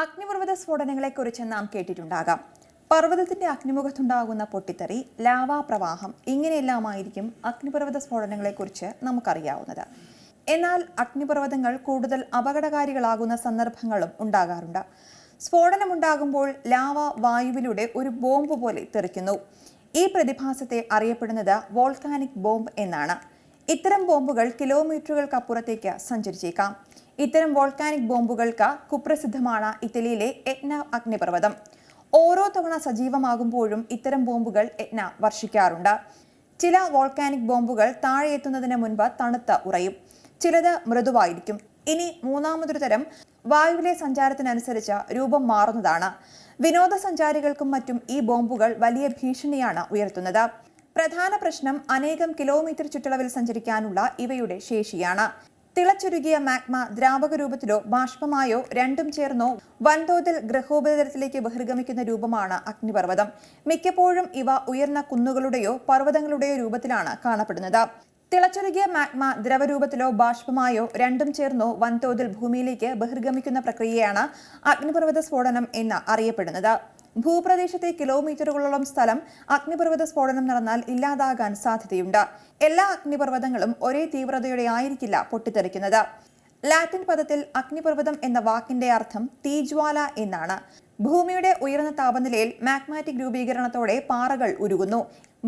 അഗ്നിപർവത സ്ഫോടനങ്ങളെക്കുറിച്ച് നാം കേട്ടിട്ടുണ്ടാകാം. പർവതത്തിന്റെ അഗ്നിമുഖത്തുണ്ടാകുന്ന പൊട്ടിത്തെറി ലാവാ പ്രവാഹം ഇങ്ങനെയെല്ലാമായിരിക്കും അഗ്നിപർവത സ്ഫോടനങ്ങളെക്കുറിച്ച് നമുക്കറിയാവുന്നത്. എന്നാൽ അഗ്നിപർവതങ്ങൾ കൂടുതൽ അപകടകാരികളാകുന്ന സന്ദർഭങ്ങളും ഉണ്ടാകാറുണ്ട്. സ്ഫോടനമുണ്ടാകുമ്പോൾ ലാവ വായുവിലൂടെ ഒരു ബോംബ് പോലെ തെറിക്കുന്നു. ഈ പ്രതിഭാസത്തെ അറിയപ്പെടുന്നത് വോൾക്കാനിക് ബോംബ് എന്നാണ്. ഇത്തരം ബോംബുകൾ കിലോമീറ്ററുകൾക്കപ്പുറത്തേക്ക് സഞ്ചരിച്ചേക്കാം. ഇത്തരം വോൾക്കാനിക് ബോംബുകൾക്ക് കുപ്രസിദ്ധമാണ് ഇറ്റലിയിലെ എറ്റ്ന അഗ്നിപർവതം. ഓരോ തവണ സജീവമാകുമ്പോഴും ഇത്തരം ബോംബുകൾ എറ്റ്ന വർഷിക്കാറുണ്ട്. ചില വോൾക്കാനിക് ബോംബുകൾ താഴെ എത്തുന്നതിന് മുൻപ് തണുത്ത ഉറയും. ചിലത് മൃദുവായിരിക്കും. ഇനി മൂന്നാമതൊരു തരം വായുവിലെ സഞ്ചാരത്തിനനുസരിച്ച് രൂപം മാറുന്നതാണ്. വിനോദസഞ്ചാരികൾക്കും മറ്റും ഈ ബോംബുകൾ വലിയ ഭീഷണിയാണ് ഉയർത്തുന്നത്. പ്രധാന പ്രശ്നം അനേകം കിലോമീറ്റർ ചുറ്റളവിൽ സഞ്ചരിക്കാനുള്ള ഇവയുടെ ശേഷിയാണ്. തിളച്ചുരുകിയ മാഗ്മ ദ്രാവക രൂപത്തിലോ ബാഷ്പമായോ രണ്ടും ചേർന്നോ വൻതോതിൽ ഗ്രഹോപരിതലത്തിലേക്ക് ബഹിർഗമിക്കുന്ന രൂപമാണ് അഗ്നിപർവതം. മിക്കപ്പോഴും ഇവ ഉയർന്ന കുന്നുകളുടെയോ പർവതങ്ങളുടെയോ രൂപത്തിലാണ് കാണപ്പെടുന്നത്. തിളച്ചുരുകിയ മാഗ്മ ദ്രവരൂപത്തിലോ ബാഷ്പമായോ രണ്ടും ചേർന്നോ വൻതോതിൽ ഭൂമിയിലേക്ക് ബഹിർഗമിക്കുന്ന പ്രക്രിയയാണ് അഗ്നിപർവത സ്ഫോടനം എന്ന് അറിയപ്പെടുന്നത്. ഭൂപ്രദേശത്തെ കിലോമീറ്ററുകളോളം സ്ഥലം അഗ്നിപർവത സ്ഫോടനം നടന്നാൽ ഇല്ലാതാകാൻ സാധ്യതയുണ്ട്. എല്ലാ അഗ്നിപർവതങ്ങളും ഒരേ തീവ്രതയോടെ ആയിരിക്കില്ല പൊട്ടിത്തെറിക്കുന്നത്. ലാറ്റിൻ പദത്തിൽ അഗ്നിപർവതം എന്ന വാക്കിന്റെ അർത്ഥം തീജ്വാല എന്നാണ്. ഭൂമിയുടെ ഉയർന്ന താപനിലയിൽ മാഗ്മാറ്റിക് രൂപീകരണത്തോടെ പാറകൾ ഉരുകുന്നു.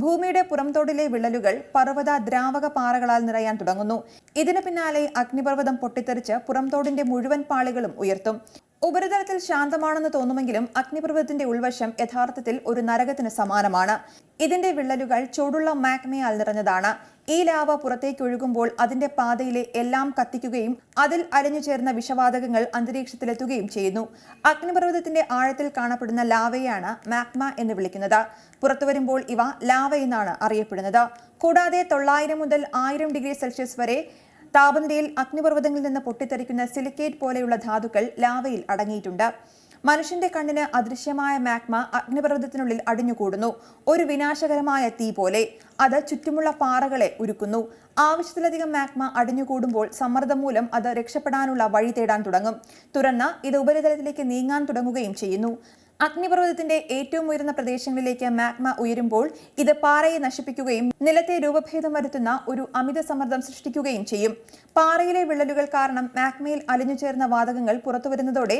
ഭൂമിയുടെ പുറംതോടിലെ വിള്ളലുകൾ പർവത ദ്രാവക പാറകളാൽ നിറയാൻ തുടങ്ങുന്നു. ഇതിന് പിന്നാലെ അഗ്നിപർവതം പൊട്ടിത്തെറിച്ച് പുറംതോടിന്റെ മുഴുവൻ പാളികളും ഉയർത്തും. ഉപരിതലത്തിൽ ശാന്തമാണെന്ന് തോന്നുമെങ്കിലും അഗ്നിപർവതത്തിന്റെ ഉൾവശം യഥാർത്ഥത്തിൽ ഒരു നരകത്തിന് സമാനമാണ്. ഇതിന്റെ വിള്ളലുകൾ ചൂടുള്ള മാഗ്മയാൽ നിറഞ്ഞതാണ്. ഈ ലാവ പുറത്തേക്ക് ഒഴുകുമ്പോൾ അതിന്റെ പാതയിലെ എല്ലാം കത്തിക്കുകയും അതിൽ അലിഞ്ഞു ചേർന്ന വിഷവാതകങ്ങൾ അന്തരീക്ഷത്തിലെത്തുകയും ചെയ്യുന്നു. അഗ്നിപർവതത്തിന്റെ ആഴത്തിൽ കാണപ്പെടുന്ന ലാവയാണ് മാഗ്മ എന്ന് വിളിക്കുന്നത്. പുറത്തുവരുമ്പോൾ ഇവ ലാവ എന്നാണ് അറിയപ്പെടുന്നത്. കൂടാതെ തൊള്ളായിരം മുതൽ ആയിരം ഡിഗ്രി സെൽഷ്യസ് വരെ താപനിലയിൽ അഗ്നിപർവതങ്ങളിൽ നിന്ന് പൊട്ടിത്തെറിക്കുന്ന സിലിക്കേറ്റ് പോലെയുള്ള ധാതുക്കൾ ലാവയിൽ അടങ്ങിയിട്ടുണ്ട്. മനുഷ്യന്റെ കണ്ണിന് അദൃശ്യമായ മാഗ്മ അഗ്നിപർവതത്തിനുള്ളിൽ അടിഞ്ഞുകൂടുന്നു. ഒരു വിനാശകരമായ തീ പോലെ അത് ചുറ്റുമുള്ള പാറകളെ ഉരുക്കുന്നു. ആവശ്യത്തിലധികം മാഗ്മ അടിഞ്ഞുകൂടുമ്പോൾ സമ്മർദ്ദം മൂലം അത് രക്ഷപ്പെടാനുള്ള വഴി തേടാൻ തുടങ്ങും. തുറന്ന് ഇത് ഉപരിതലത്തിലേക്ക് നീങ്ങാൻ തുടങ്ങുകയും ചെയ്യുന്നു. അഗ്നിപർവതത്തിന്റെ ഏറ്റവും ഉയർന്ന പ്രദേശങ്ങളിലേക്ക് മാഗ്മ ഉയരുമ്പോൾ ഇത് പാറയെ നശിപ്പിക്കുകയും നിലത്തെ രൂപഭേദം വരുത്തുന്ന ഒരു അമിത സമ്മർദ്ദം സൃഷ്ടിക്കുകയും ചെയ്യും. പാറയിലെ വിള്ളലുകൾ കാരണം മാഗ്മയിൽ അലിഞ്ഞു ചേർന്ന വാതകങ്ങൾ പുറത്തുവരുന്നതോടെ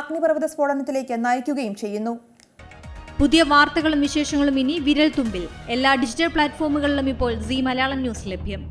അഗ്നിപർവത സ്ഫോടനത്തിലേക്ക് നയിക്കുകയും ചെയ്യുന്നു. പുതിയ വാർത്തകളും വിശേഷങ്ങളും ഇനി വിരൽ തുമ്പിൽ എല്ലാ ഡിജിറ്റൽ പ്ലാറ്റ്ഫോമുകളിലും ഇപ്പോൾ സി മലയാളം ന്യൂസ് ലഭ്യം.